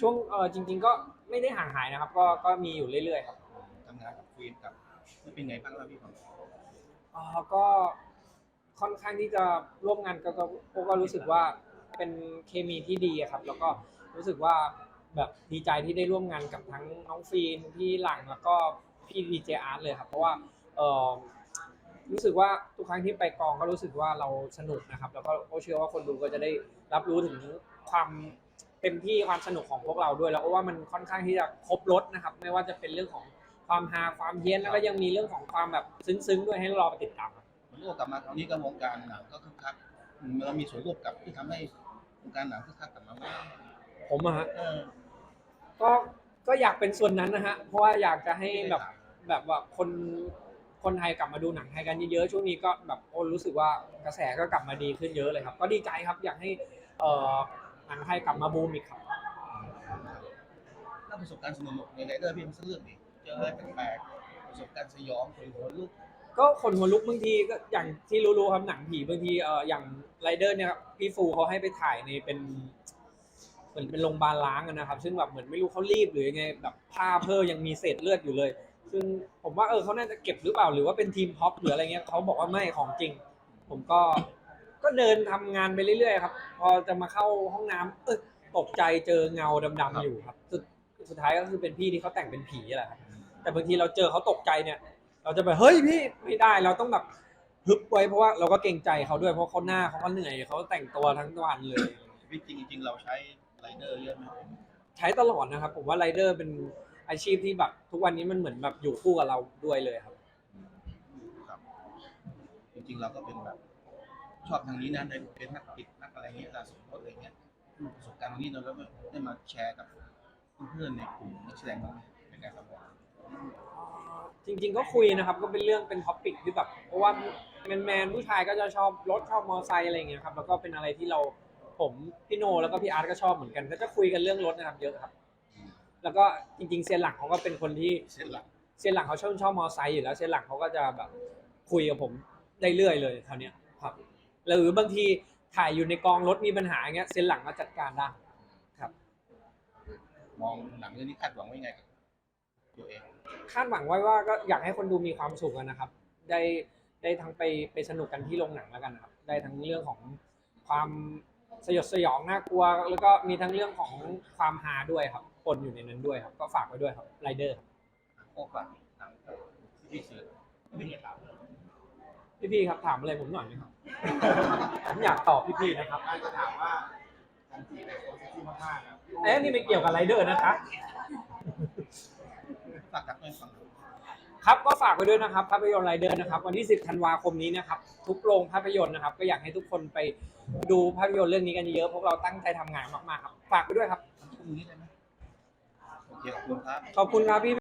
ช่วงเออจริง ๆ ก็ไม่ได้ห่างหายนะครับ ก็ก็มีอยู่เรื่อยๆครับทำงานกับฟิล์มกับนี่เป็นไงบ้างล่ะพี่ผมอ๋อก็ค่อนข้างที่จะร่วมงานก็ก็ก็ก็รู้สึกว่าเป็นเคมีที่ดีอะครับ แล้วก็รู้สึกว่าแบบดีใจที่ได้ร่วมงานกับทั้งน้องฟีนพี่หลังแล้วก็พี่ดีเจอาร์ตเลยครับเพราะว่าเออรู้สึกว่าทุกครั้งที่ไปกองก็รู้สึกว่าเราสนุกนะครับ แล้วก็ก็เชื่อว่าคนดูก็จะได้รับรู้ถึงความ เต็มที่ความสนุกของพวกเราด้วย แล้วก็ว่ามันค่อนข้างที่จะครบรถนะครับ ไม่ว่าจะเป็นเรื่องของความฮาความเฮี้ยนแล้วก็ยังมีเรื่องของความแบบซึ้งๆด้วยให้รอไปติดตามครับมันโลกกลับมาคราวนี้ก็วงการหนังก็คึกคักอืมเรามีส่วนร่วมกับที่ทำให้วงการหนังคึกคักกลับมาไหมผมอะฮะเออก็ก็อยากเป็นส่วนนั้นนะฮะเพราะว่าอยากจะให้แบบแบบว่าคนคนไทยกลับมาดูหนังไทยกันเยอะๆช่วงนี้ก็แบบโอ้รู้สึกว่ากระแสก็กลับมาดีขึ้นเยอะเลยครับ ก็ดีใจครับอยากให้เอ่อ หนังไทยกลับมาบูมอีกครับถ้าประสบการณ์สนุกๆในไรเดอร์พี่มันสักเรื่องดิเจออะไรแปลกๆประสบการณ์สยองคนหัวลุกก็คนหัวลุกบางทีก็อย่างที่รู้ๆครับหนังผีบางทีเอ่ออย่างไรเดอร์เนี่ยครับพี่ฟูเขาให้ไปถ่ายในเป็นเหมือนเป็นโรงพยาบาลล้างอะนะครับ ซึ่งแบบเหมือนไม่รู้เขารีบหรือยังไงแบบผ้าเพิ่ยังมีเศษเลือดอยู่เลย ซึ่งผมว่าเออเขาน่าจะเก็บหรือเปล่าหรือว่าเป็นทีมพ็อปหรืออะไรเงี้ยเขาบอกว่าไม่ของจริง ผมก็ ก็เดินทำงานไปเรื่อยๆครับ พอจะมาเข้าห้องน้ำเออตกใจเจอเงาดำๆอยู่ครับสุดสุดท้ายก็คือเป็นพี่ที่เขาแต่งเป็นผีแหละครับแต่บางทีเราเจอเขาตกใจเนี่ย เราจะแบบเฮ้ยพี่ไม่ได้เราต้องแบบฮึบไว้เพราะว่าเราก็เกรงใจเขาด้วยเพราะเขาหน้าเขาก็เหนื่อยเขาแต่งตัวทั้งวันเลย ชีวิตจริงจริงๆเราใช้ไรเดอร์เยอะไหมใช้ตลอดนะครับ ผมว่าไรเดอร์เป็นอาชีพที่แบบทุกวันนี้มันเหมือนแบบอยู่คู่กับเราด้วยเลยครับ ครับ จริงๆเราก็เป็นแบบ ชอบทางนี้นะได้เป็นนักปิดนักอะไรเงี้ยสะสมรถอะไรเงี้ยประสบการณ์ตรงนี้เราก็ได้มาแชร์กับเพื่อนๆในกลุ่มนักแสดงบ้างไหมในการทำงานจริง ๆ ก็คุยนะครับ ก็เป็นเรื่องเป็นท็อปิกที่แบบเพราะว่าแมนแมนๆผู้ชายก็จะชอบรถชอบมอเตอร์ไซค์อะไรอย่างเงี้ยครับแล้วก็เป็นอะไรที่เราผมพี่โนแล้วก็พี่อาร์ตก็ชอบเหมือนกัน ก็จะคุยกันเรื่องรถนะครับเยอะครับ แล้วก็จริง ๆ เซียนหลังเขาก็เป็นคนที่เส้นหลักเซียนหลังเขาชอบชอบมอไซค์อยู่แล้วเซียนหลังเขาก็จะแบบคุยกับผมได้เรื่อยเลยคราวเนี้ยครับ หรือบางทีถ่ายอยู่ในกองรถมีปัญหาอย่างเงี้ยเซียนหลังก็จัดการได้ มองหนังเรื่องนี้คาดหวังไว้ไงกับตัวเอง คาดหวังไว้ว่าก็อยากให้คนดูมีความสุขกันนะครับ ได้ได้ทั้งไปไปสนุกกันที่โรงหนังแล้วกันนะครับ ได้ทั้งเรื่องของความสยดสยองน่ากลัว แล้วก็มีทั้งเรื่องของความฮาด้วยครับปนอยู่ในนั้นด้วยครับ ก็ฝากไว้ด้วยครับไรเดอร์ โอ้ฝากหนังที่สื่อไม่ได้ถาม พี่ๆครับถามอะไรผมหน่อยไหมครับ ผมอยากตอบพี่ๆนะครับอาจจะถามว่าจันจีเป็นคนที่มากๆนะเอ้ยนี่ไม่เกี่ยวกับไรเดอร์นะคะ ฝากทักให้ฟังหน่อยครับก็ฝากไว้ด้วยนะครับภาพยนตร์ไรเดอร์นะครับวันที่ 10 ธันวาคมนี้นะครับทุกโรงภาพยนตร์นะครับ ก็อยากให้ทุกคนไปดูภาพยนตร์เรื่องนี้กันเยอะๆพวกเราตั้งใจทำงานมากๆครับฝากไปด้วยครับพรุ่งนี้ได้ไหมโอเคขอบคุณครับ ขอบคุณครับพี่